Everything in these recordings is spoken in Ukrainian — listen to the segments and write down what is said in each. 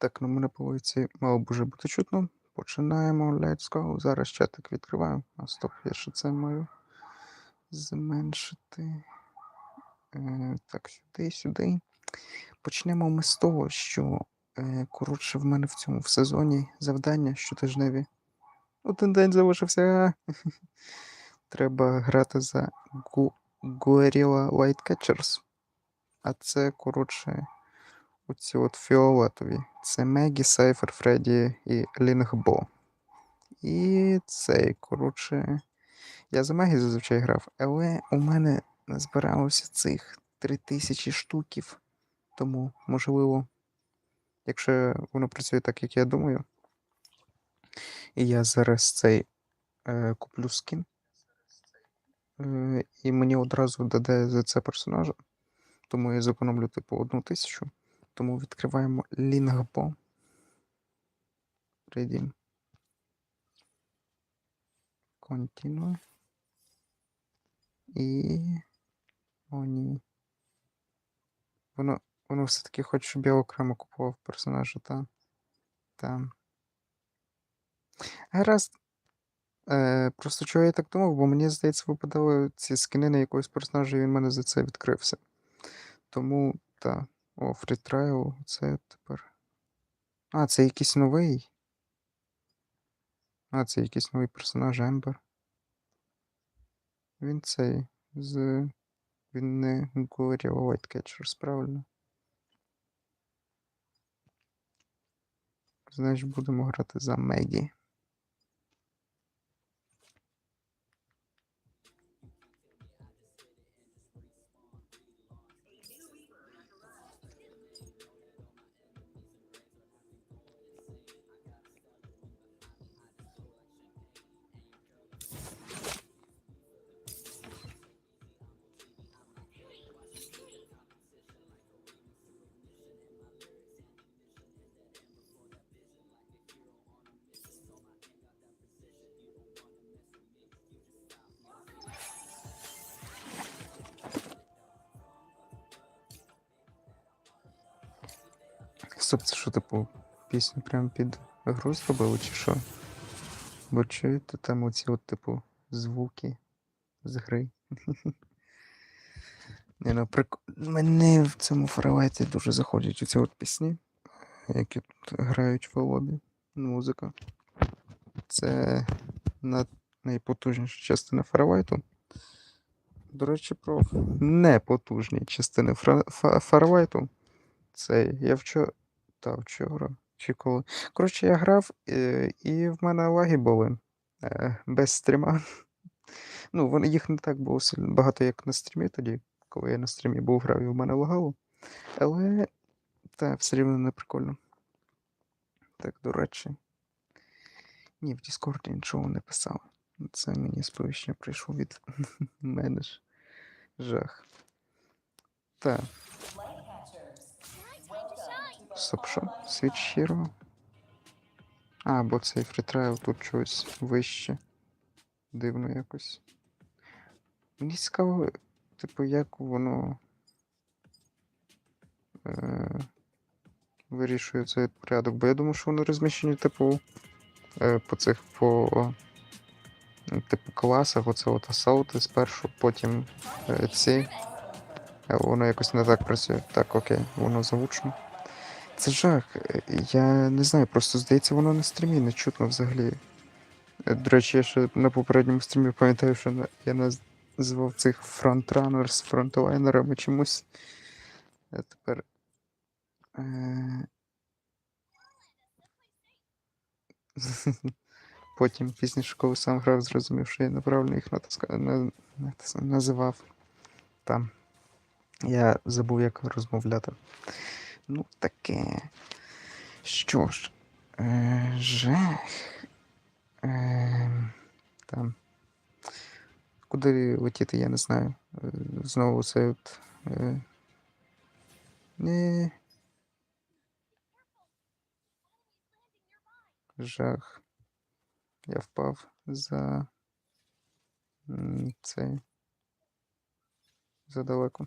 Так, ну мене по мало б уже бути чутно. Починаємо. Let's go. Зараз чатик відкриваю. А стоп, я ще це маю зменшити. Е, так, сюди, сюди. Почнемо ми з того, що е, коротше в мене в цьому в сезоні завдання щотижневі. Один день залишився. Треба грати за Gu- Guerrilla Lightcatchers. А це, коротше, оці от фіолетові. Це Мегі, Сайфер, Фредді і Лінгбо. І цей, коротше. Я за Мегі зазвичай грав, але у мене назбиралося цих 3000 штуків. Тому, можливо, якщо воно працює так, як я думаю. І я зараз цей е, куплю скін. Е, і мені одразу додає за це персонажа. Тому я зекономлю, типу, одну тисячу. Тому відкриваємо Лінгбо. Redeem. Continue. І. О, ні. Воно, воно все-таки хоче, щоб я окремо купував персонажа, та. Та. Гаразд. Е, просто чого я так думав, бо мені здається, випадали ці скини на якогось персонажа, і він мене за це відкрився. Тому, та. О, Trial, це тепер. А, це якийсь новий. А, це якийсь новий персонаж Ембер. Він цей з. Він не Gloria Whitecatchers, правильно? Значить, будемо грати за Мегі. Стоп, це що, типу, пісню прямо під гру зробили, чи що? Бо чуєте там оці от, типу, звуки з гри. Не, ну, прик... Мене в цьому фаraway дуже заходять оці от пісні, які тут грають в лобі. Музика. Це на... найпотужніша частина фаraway До речі, про непотужні частини фра... Це я вчора. Та вчора. Чи коли. Коротше, я грав, е, і в мене лаги були е, без стріма. Ну, їх не так було багато, як на стрімі тоді, коли я на стрімі був грав і в мене лагало. Але та, все рівно не прикольно. Так, до речі. Ні, в Діскорді нічого не писав. Це мені сповіщення прийшло від мене ж. Жах. Так. Стоп, що? Switch Hero? А, бо цей фрітрайл тут щось вище. Дивно якось. Мені цікаво, типу, як воно е, вирішує цей порядок. Бо я думаю, що вони розміщені, типу, е, по цих по типу класах, оце от асаути спершу, потім е, ці. Е, Воно якось не так працює. Так, окей, воно заучено. Це жах. Я не знаю, просто здається, воно на стрімі не чутно взагалі. До речі, я ще на попередньому стрімі пам'ятаю, що я назвав цих фронтранерс фронтлайнерами чомусь. А тепер. Е... Потім пізніше, коли сам грав, зрозумів, що я неправильно їх натиска... на... називав. Там. Я забув, як розмовляти. Ну, таке. Що ж, е, жах. Е, там. Куди летіти, я не знаю. Е, Знову це от. Не. Жах. Я впав за цей. Задалеко.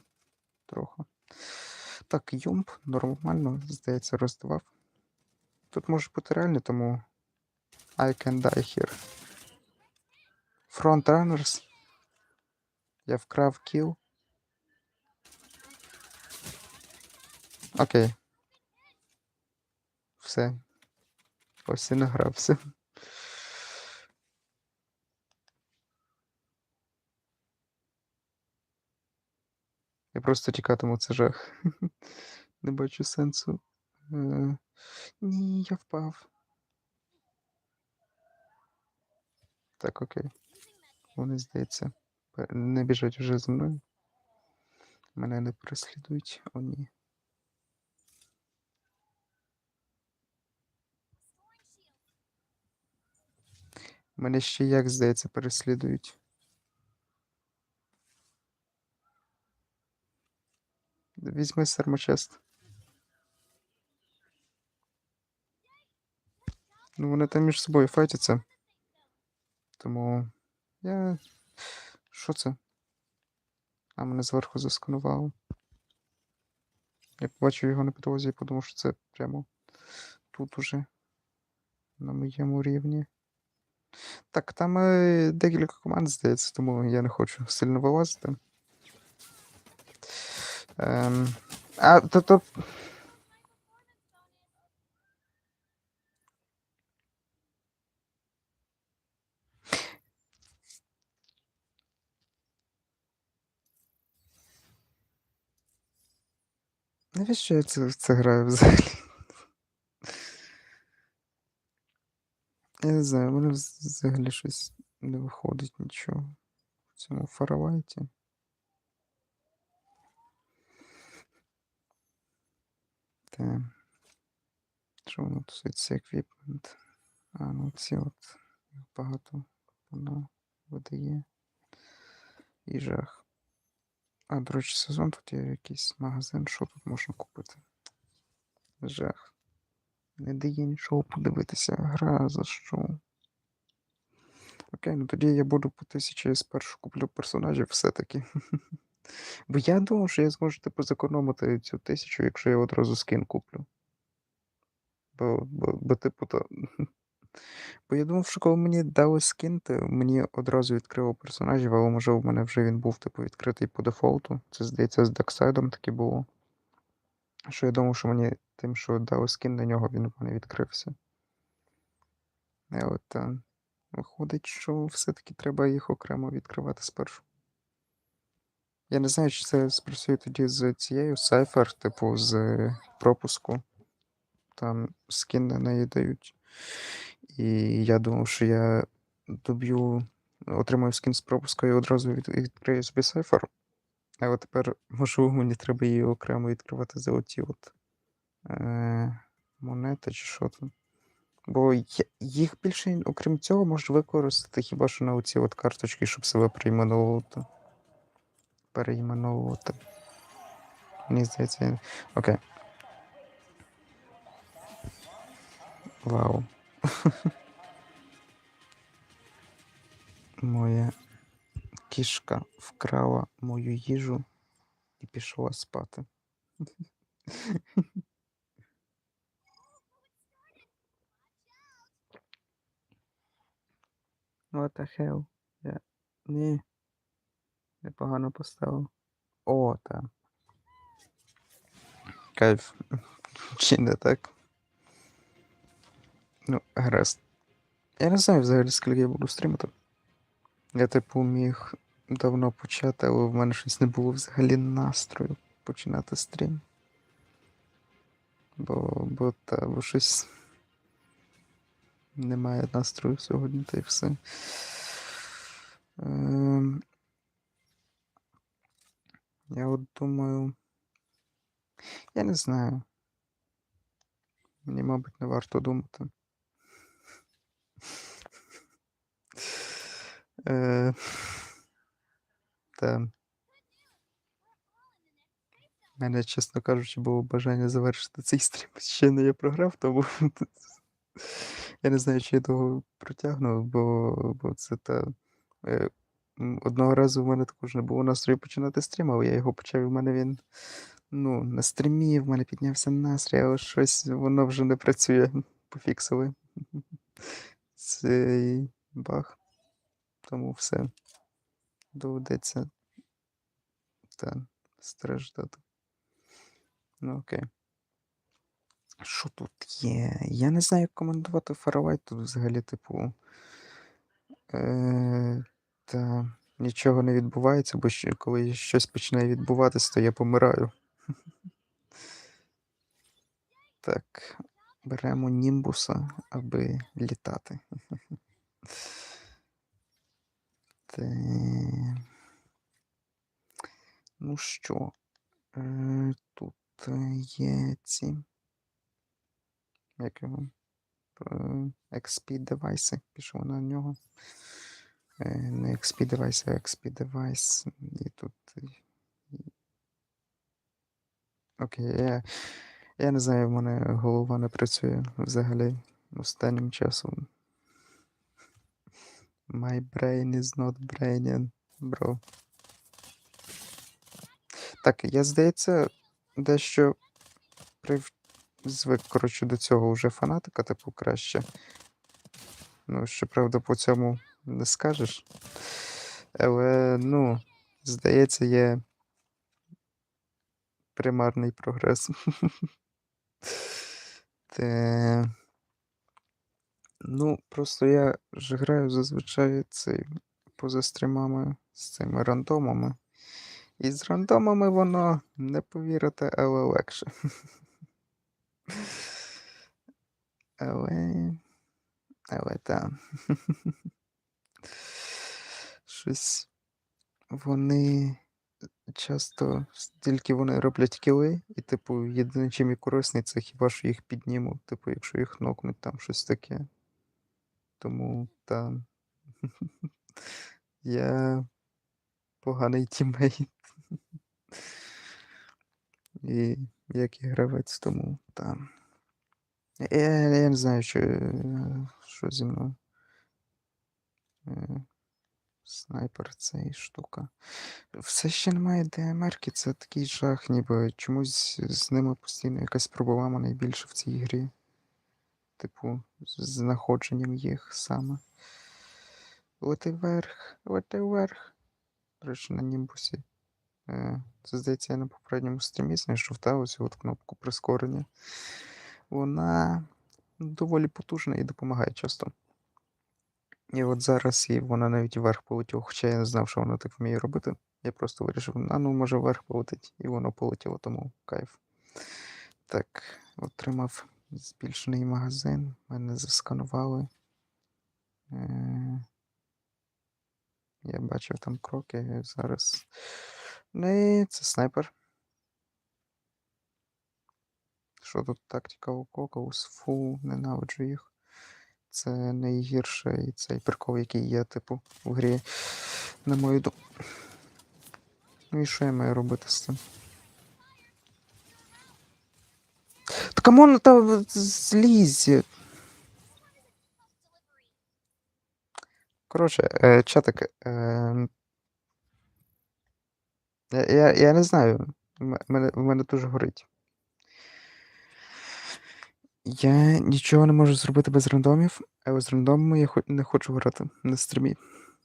Трохи. Так, юмп нормально, здається, роздавав. Тут може бути реально, тому I can die here. Frontrunners. Я вкрав кіл. Окей. Все. Ось і награвся. Я просто тікатиму це жах. Не бачу сенсу. Е, Ні, я впав. Так, окей. Вони, здається, не біжать вже за мною. Мене не переслідують. О, ні. Мене ще як, здається, переслідують. Візьми сермочест. Ну, вони там між собою файтяться. Тому я. Що це? А мене зверху засканувало. Я побачив його на підлозі і подумав, що це прямо тут уже. На моєму рівні. Так, там е, декілька команд, здається, тому я не хочу сильно вилазити. Ем, а, то, то... Навіщо я це, в це граю взагалі? Я не знаю, у мене взагалі щось не виходить нічого в цьому фаrawhite. Та. Що воно стосується еквіпмент? А, ну ці от багато воно видає. І жах. А, до речі, сезон тут є якийсь магазин, що тут можна купити? Жах. Не дає нічого подивитися. Гра за що? Окей, ну тоді я буду по тисячі спершу куплю персонажів все-таки. Бо я думав, що я зможу типу зекономити цю тисячу, якщо я одразу скін куплю. Бо, бо, бо типу, то. Бо я думав, що коли мені дали скін, то мені одразу відкрило персонажів, але може в мене вже він був типу відкритий по дефолту. Це здається з Даксайдом таке було. Що я думав, що мені тим, що дали скін на нього, він мене відкрився. І от е, виходить, що все-таки треба їх окремо відкривати спершу. Я не знаю, чи це спрацює тоді з цією Cypher, типу з пропуску. Там скін на неї дають. І я думав, що я доб'ю, отримаю скін з пропуска і одразу відкрию собі Cypher. Але тепер, можливо, мені треба її окремо відкривати за оті от е, монети чи що там. Бо їх більше, окрім цього, можна використати хіба що на оці от карточки, щоб себе перейменовувати. Перейменовувати. Мені здається. Окей. Вау. Моя кішка вкрала мою їжу і пішла спати. What the hell? Я... Ні. Непогано поставив. О, так. Кайф. Чи не так? Ну, гаразд. Я не знаю взагалі, скільки я буду стрімити. Я, типу, міг давно почати, але в мене щось не було взагалі настрою починати стрім. Бо, бо та, бо щось немає настрою сьогодні, та й все. Ем... Я от думаю. Я не знаю. Мені, мабуть, не варто думати. Е, Та. У мене, чесно кажучи, було бажання завершити цей стрім. Ще не я програв, тому я не знаю, чи я того протягну, бо, бо це та. Одного разу в мене також не було настрою починати стрім, але я його почав, і в мене він. Ну, на стрімі в мене піднявся настрій, але щось воно вже не працює пофіксили цей баг. Тому все. Доведеться та страждати. Ну окей. Що тут є? Я не знаю, як коментувати Фаrawhite тут взагалі, типу. Е, та нічого не відбувається, бо коли щось починає відбуватися, то я помираю. Так, беремо німбуса, аби літати. Ну що, е, тут є ці. Як його? Е, XP девайси. Пішов на нього. Не XP девайс, а XP девайс. І тут. Окей, я, я не знаю, в мене голова не працює взагалі останнім часом. My brain is not braining, bro. Так, я, здається, дещо прив... звик, коротше, до цього вже фанатика, типу, краще. Ну, щоправда, по цьому не скажеш. Але, ну, здається, є примарний прогрес. Те... Ну, просто я ж граю зазвичай цей поза стрімами з цими рандомами. І з рандомами воно, не повірите, але легше. Але. Але так. Щось вони часто тільки вони роблять кіли, і, типу, єдине, чим і корисний, це хіба що їх піднімуть, типу, якщо їх нокнуть, там щось таке. Тому там. Я поганий тіммейт. І як і гравець, тому там. Я, я не знаю, що, е, що зі мною. Снайпер це і штука. Все ще немає ДМРки, це такий жах, ніби чомусь з ними постійно якась проблема найбільше в цій грі. Типу, з знаходженням їх саме. Лети вверх, лети вверх. До речі, на німбусі. Е, Це здається, я на попередньому стрімі знайшов та ось от кнопку прискорення. Вона доволі потужна і допомагає часто. І от зараз і вона навіть вверх полетіла, хоча я не знав, що вона так вміє робити. Я просто вирішив, а ну може вверх полетить, і воно полетіло, тому кайф. Так, отримав збільшений магазин, мене засканували. Е, Я бачив там кроки зараз. Не, це снайпер. Що тут тактика Кокоус? Фу, ненавиджу їх. Це найгірший цей прикол, який є, типу, в грі. На мою думку. Ну і що я маю робити з цим? Та камон, та злізь. Коротше, е, чатик. Е, я, я, не знаю. М- Мене, в мене дуже горить. Я нічого не можу зробити без рандомів, але з рандомами я хо- не хочу грати на стрімі,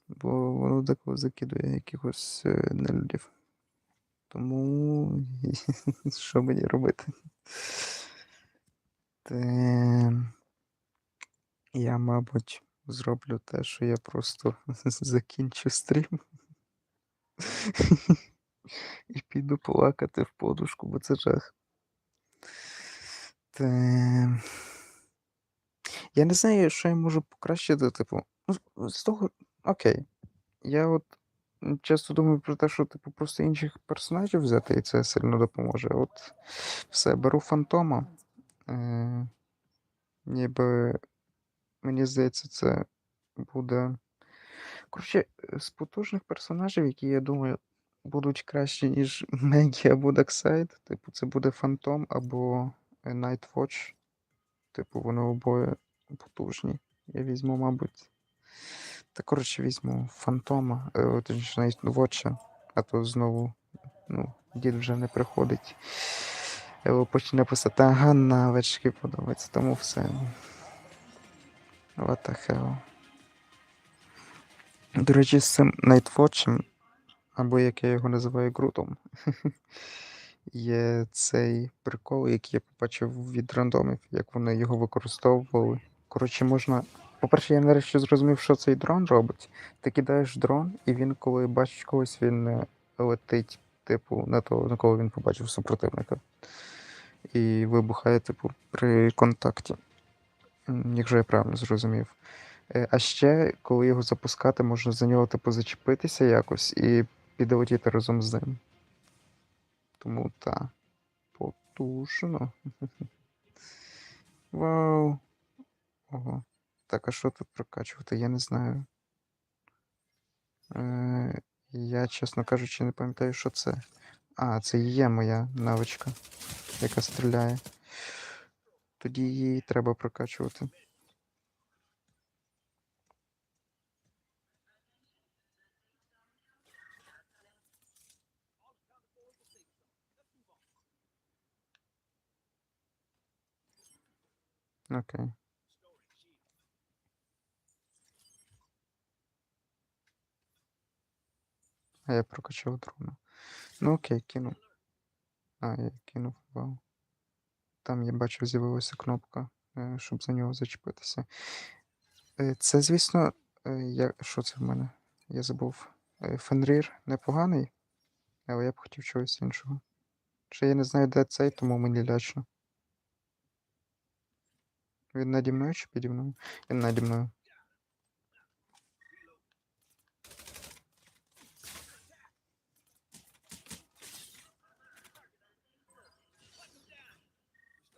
бо воно деколи закидує якихось е, нелюдів. Тому що мені робити? Те... Я, мабуть, зроблю те, що я просто закінчу стрім і піду плакати в подушку, бо це жах. Те... Я не знаю, що я можу покращити, типу. Ну, з- того. Окей. Я от часто думаю про те, що, типу, просто інших персонажів взяти, і це сильно допоможе. От все, беру фантома. Е, ніби мені здається, це буде. Коротше, е, з потужних персонажів, які, я думаю, будуть кращі, ніж Мегі або Дарксайд. Типу, це буде Фантом або е, Nightwatch. Типу, вони обоє потужні. Я візьму, мабуть. Та коротше візьму Фантома, е, точніше Nightwatch, а то знову, ну, дід вже не приходить. Е, Почне писати, ага, навички подобається, тому все. What the hell. До речі, з цим Nightwatch, або як я його називаю Грутом, є цей прикол, який я побачив від рандомів, як вони його використовували. Коротше, можна. По-перше, я нарешті зрозумів, що цей дрон робить. Ти кидаєш дрон, і він, коли бачить когось, він е, летить, типу, на того, на кого він побачив супротивника. І вибухає, типу, при контакті. Якщо я правильно зрозумів. Е, А ще, коли його запускати, можна за нього, типу, зачепитися якось і підлетіти разом з ним. Тому так. Потужно. Вау. Ого. Так, а що тут прокачувати? Я не знаю. Е, я, чесно кажучи, не пам'ятаю, що це. А, це є моя навичка, яка стріляє. Тоді її треба прокачувати. Окей. А я прокачав дрона. Ну окей, кинув. А, я кинув, вау. Там я бачив, з'явилася кнопка, е, щоб за нього зачепитися. Е, Це, звісно, е, я... що це в мене? Я забув. Фенрір непоганий, але я б хотів чогось іншого. Ще я не знаю, де цей, тому мені лячно. Він наді мною чи піді мною? Він наді мною.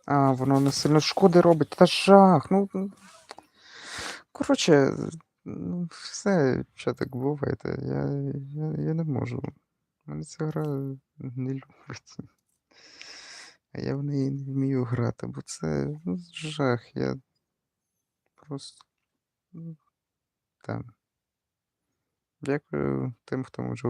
А, воно не сильно шкоди робить. Та жах. Ну. Коротше, ну, все, що так буває. Я, я, я не можу. Мене ця гра не любить. А я в неї не вмію грати, бо це ну, жах. Я просто. Ну, там. Дякую тим, хто може